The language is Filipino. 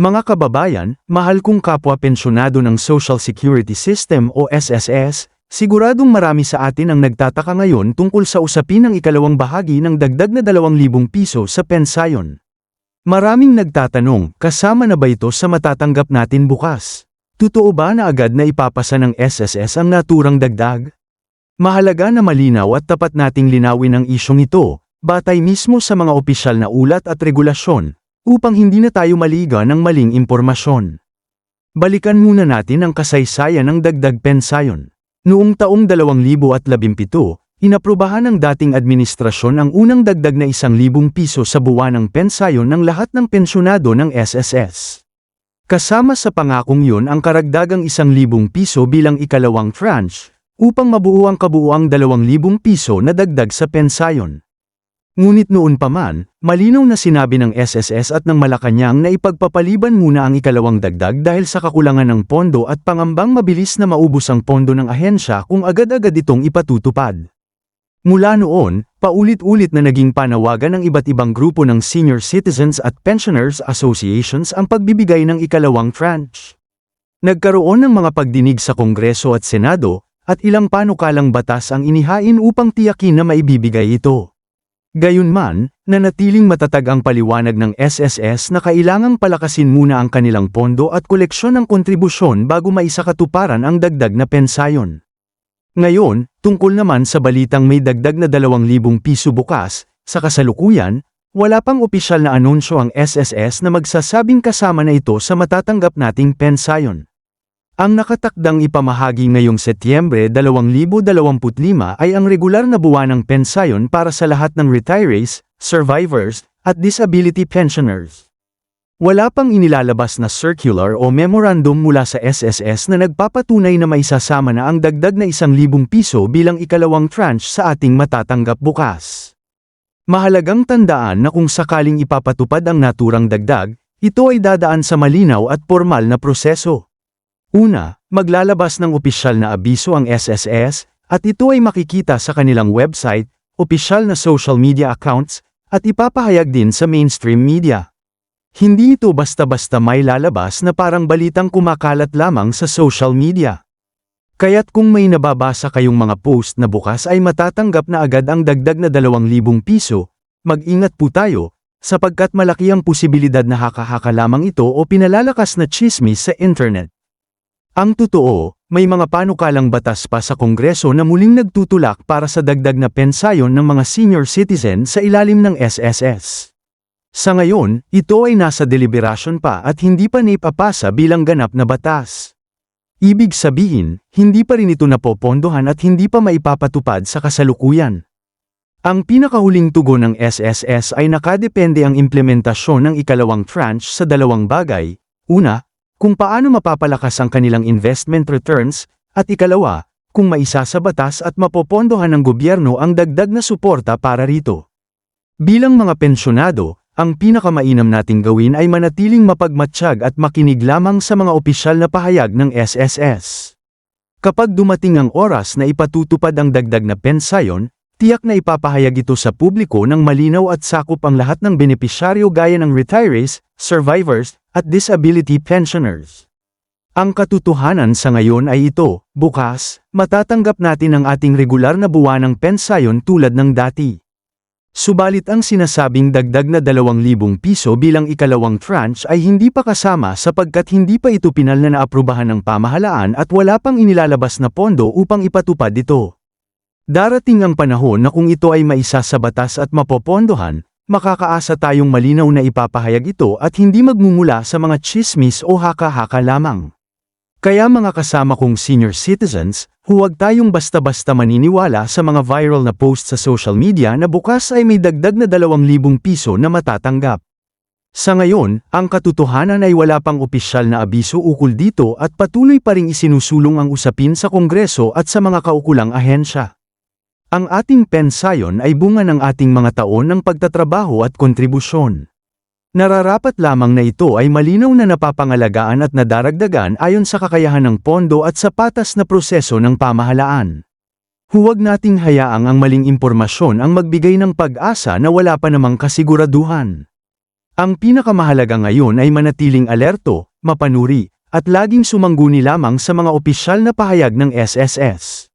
Mga kababayan, mahal kong kapwa pensyonado ng Social Security System o SSS, siguradong marami sa atin ang nagtataka ngayon tungkol sa usapin ng ikalawang bahagi ng dagdag na 2,000 piso sa pensayon. Maraming nagtatanong, kasama na ba ito sa matatanggap natin bukas? Totoo ba na agad na ipapasa ng SSS ang naturang dagdag? Mahalaga na malinaw at tapat nating linawin ang isyong ito, batay mismo sa mga opisyal na ulat at regulasyon, upang hindi na tayo maliga ng maling impormasyon. Balikan muna natin ang kasaysayan ng dagdag pensayon. Noong taong 2017, inaprubahan ng dating administrasyon ang unang dagdag na 1,000 piso sa buwanang pensayon ng lahat ng pensyonado ng SSS. Kasama sa pangakong yun ang karagdagang 1,000 piso bilang ikalawang tranche, upang mabuo ang kabuuang 2,000 piso na dagdag sa pensayon. Ngunit noon pa man, malinaw na sinabi ng SSS at ng Malacanang na ipagpapaliban muna ang ikalawang dagdag dahil sa kakulangan ng pondo at pangambang mabilis na maubos ang pondo ng ahensya kung agad-agad itong ipatutupad. Mula noon, paulit-ulit na naging panawagan ng iba't ibang grupo ng senior citizens at pensioners associations ang pagbibigay ng ikalawang tranche. Nagkaroon ng mga pagdinig sa Kongreso at Senado, at ilang panukalang batas ang inihain upang tiyakin na maibibigay ito. Gayunman, nanatiling matatag ang paliwanag ng SSS na kailangang palakasin muna ang kanilang pondo at koleksyon ng kontribusyon bago maisakatuparan ang dagdag na pensayon. Ngayon, tungkol naman sa balitang may dagdag na 2,000 piso bukas, sa kasalukuyan, wala pang opisyal na anunsyo ang SSS na magsasabing kasama na ito sa matatanggap nating pensayon. Ang nakatakdang ipamahagi ngayong Setyembre 2025 ay ang regular na buwanang pensayon para sa lahat ng retirees, survivors, at disability pensioners. Wala pang inilalabas na circular o memorandum mula sa SSS na nagpapatunay na may sasama na ang dagdag na 1,000 piso bilang ikalawang tranche sa ating matatanggap bukas. Mahalagang tandaan na kung sakaling ipapatupad ang naturang dagdag, ito ay dadaan sa malinaw at formal na proseso. Una, maglalabas ng opisyal na abiso ang SSS, at ito ay makikita sa kanilang website, opisyal na social media accounts, at ipapahayag din sa mainstream media. Hindi ito basta-basta may lalabas na parang balitang kumakalat lamang sa social media. Kaya't kung may nababasa kayong mga post na bukas ay matatanggap na agad ang dagdag na 2,000 piso, mag-ingat po tayo, sapagkat malaki ang posibilidad na haka-haka lamang ito o pinalalakas na chismis sa internet. Ang totoo, may mga panukalang batas pa sa Kongreso na muling nagtutulak para sa dagdag na pensayon ng mga senior citizen sa ilalim ng SSS. Sa ngayon, ito ay nasa deliberasyon pa at hindi pa naipapasa bilang ganap na batas. Ibig sabihin, hindi pa rin ito napopondohan at hindi pa maipapatupad sa kasalukuyan. Ang pinakahuling tugon ng SSS ay nakadepende ang implementasyon ng ikalawang tranche sa dalawang bagay. Una, kung paano mapapalakas ang kanilang investment returns, at ikalawa, kung maisa sa batas at mapopondohan ng gobyerno ang dagdag na suporta para rito. Bilang mga pensyonado, ang pinakamainam nating gawin ay manatiling mapagmatsyag at makinig lamang sa mga opisyal na pahayag ng SSS. Kapag dumating ang oras na ipatutupad ang dagdag na pensayon, tiyak na ipapahayag ito sa publiko ng malinaw at sakop ang lahat ng benepisyaryo gaya ng retirees, survivors, at disability pensioners. Ang katotohanan sa ngayon ay ito, bukas, matatanggap natin ang ating regular na buwanang pensayon tulad ng dati. Subalit ang sinasabing dagdag na 2,000 piso bilang ikalawang tranche ay hindi pa kasama sapagkat hindi pa ito pinal na naaprubahan ng pamahalaan at wala pang inilalabas na pondo upang ipatupad ito. Darating ang panahon na kung ito ay maisa sa batas at mapopondohan, makakaasa tayong malinaw na ipapahayag ito at hindi magmumula sa mga chismis o haka-haka lamang. Kaya mga kasama kong senior citizens, huwag tayong basta-basta maniniwala sa mga viral na post sa social media na bukas ay may dagdag na 2,000 piso na matatanggap. Sa ngayon, ang katotohanan ay wala pang opisyal na abiso ukol dito at patuloy pa ring isinusulong ang usapin sa Kongreso at sa mga kaukulang ahensya. Ang ating pensayon ay bunga ng ating mga taon ng pagtatrabaho at kontribusyon. Nararapat lamang na ito ay malinaw na napapangalagaan at nadaragdagan ayon sa kakayahan ng pondo at sa patas na proseso ng pamahalaan. Huwag nating hayaang ang maling impormasyon ang magbigay ng pag-asa na wala pa namang kasiguraduhan. Ang pinakamahalaga ngayon ay manatiling alerto, mapanuri, at laging sumangguni lamang sa mga opisyal na pahayag ng SSS.